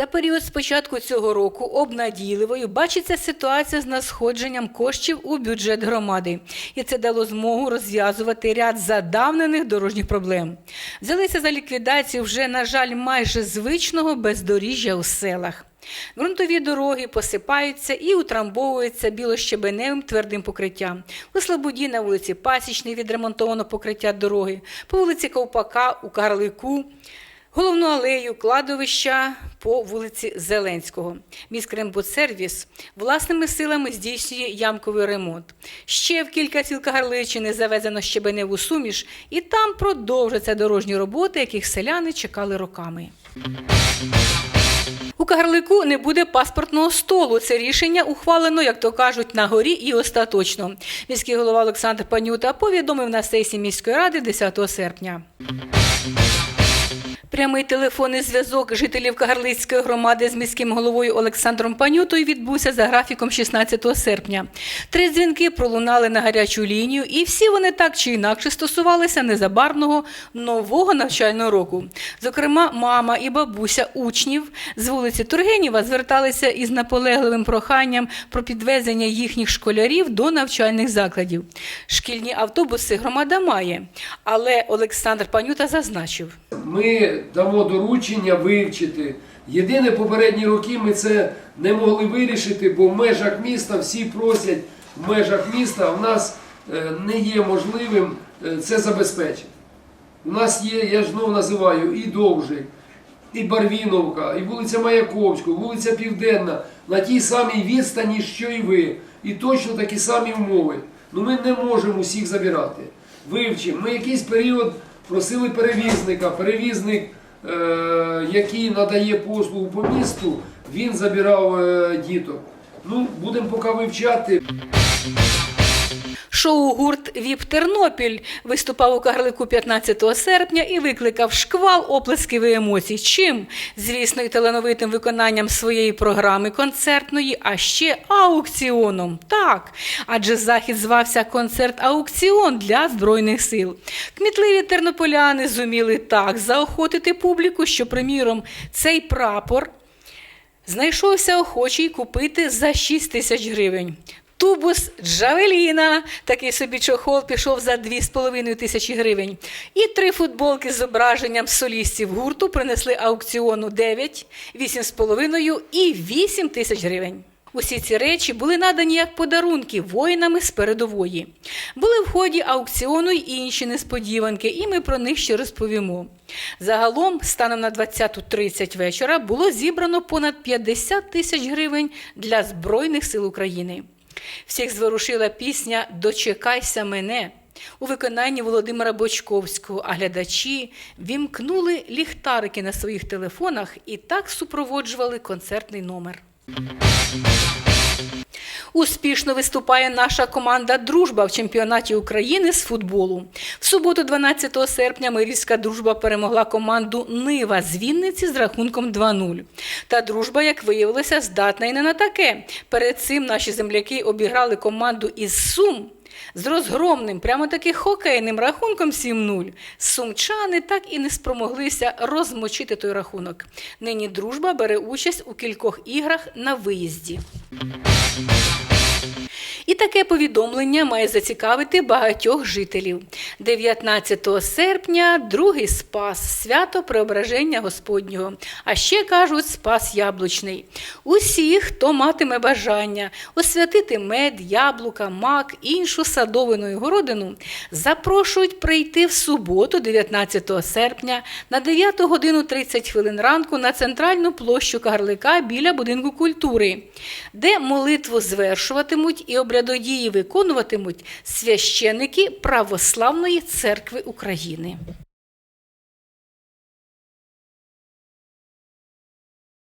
За період з початку цього року обнадійливою бачиться ситуація з надходженням коштів у бюджет громади, і це дало змогу розв'язувати ряд задавнених дорожніх проблем. Взялися за ліквідацію вже, на жаль, майже звичного бездоріжжя у селах. Ґрунтові дороги посипаються і утрамбовуються білощебеневим твердим покриттям. У Слободі на вулиці Пасічний відремонтовано покриття дороги, по вулиці Ковпака у Карлику, головну алею кладовища по вулиці Зеленського. Міськрембудсервіс власними силами здійснює ямковий ремонт. Ще в кілька сіл Кагарличини завезено щебеневу суміш, і там продовжаться дорожні роботи, яких селяни чекали роками. У Кагарлику не буде паспортного столу. Це рішення ухвалено, як то кажуть, на горі і остаточно. Міський голова Олександр Панюта повідомив на сесії міської ради 10 серпня. Прямий телефонний зв'язок жителів Кагарлицької громади з міським головою Олександром Панютою відбувся за графіком 16 серпня. Три дзвінки пролунали на гарячу лінію, і всі вони так чи інакше стосувалися незабарного нового навчального року. Зокрема, мама і бабуся учнів з вулиці Тургенєва зверталися із наполегливим проханням про підвезення їхніх школярів до навчальних закладів. Шкільні автобуси громада має, але Олександр Панюта зазначив. Ми дамо доручення вивчити. Єдине попередні роки ми це не могли вирішити, бо в межах міста всі просять в межах міста, а в нас е, не є можливим е, це забезпечити. У нас є, я ж знову називаю, і Довжик, і Барвіновка, і вулиця Маяковського, вулиця Південна, на тій самій відстані, що і ви. І точно такі самі умови. Ну ми не можемо усіх забирати. Вивчимо. Ми якийсь період просили перевізника. Перевізник, який надає послугу по місту, він забирав е, діток. Ну, будемо поки вивчати. Шоу гурт Віп Тернопіль виступав у Кагарлику 15 серпня і викликав шквал оплесків і емоцій. Чим? Звісно, і талановитим виконанням своєї програми концертної, а ще аукціоном. Так, адже захід звався концерт-аукціон для Збройних сил. Кмітливі тернополяни зуміли так заохотити публіку, що, приміром, цей прапор знайшовся охочий купити за 6 тисяч гривень. Тубус Джавеліна, такий собі чохол пішов за 2,5 тисячі гривень. І три футболки з зображенням солістів гурту принесли аукціону 9, 8,5 і 8 тисяч гривень. Усі ці речі були надані як подарунки воїнами з передової. Були в ході аукціону й інші несподіванки, і ми про них ще розповімо. Загалом, станом на 20.30 вечора, було зібрано понад 50 тисяч гривень для Збройних сил України. Всіх зворушила пісня Дочекайся мене у виконанні Володимира Бочковського, а глядачі вімкнули ліхтарики на своїх телефонах і так супроводжували концертний номер. Успішно виступає наша команда Дружба в чемпіонаті України з футболу. В суботу, 12 серпня, Мирівська дружба перемогла команду Нива з Вінниці з рахунком 2-0. Та дружба, як виявилося, здатна і не на таке. Перед цим наші земляки обіграли команду із Сум. З розгромним, прямо таки хокейним рахунком 7-0 сумчани так і не спромоглися розмочити той рахунок. Нині дружба бере участь у кількох іграх на виїзді. Таке повідомлення має зацікавити багатьох жителів. 19 серпня другий спас свято Преображення Господнього. А ще кажуть спас яблучний. Усі, хто матиме бажання освятити мед, яблука, мак, іншу садовину і городину, запрошують прийти в суботу, 19 серпня, на 9 годину 30 хвилин ранку на центральну площу Кагарлика біля будинку культури, де молитву звершуватимуть і обрядодії виконуватимуть священики Православної церкви України.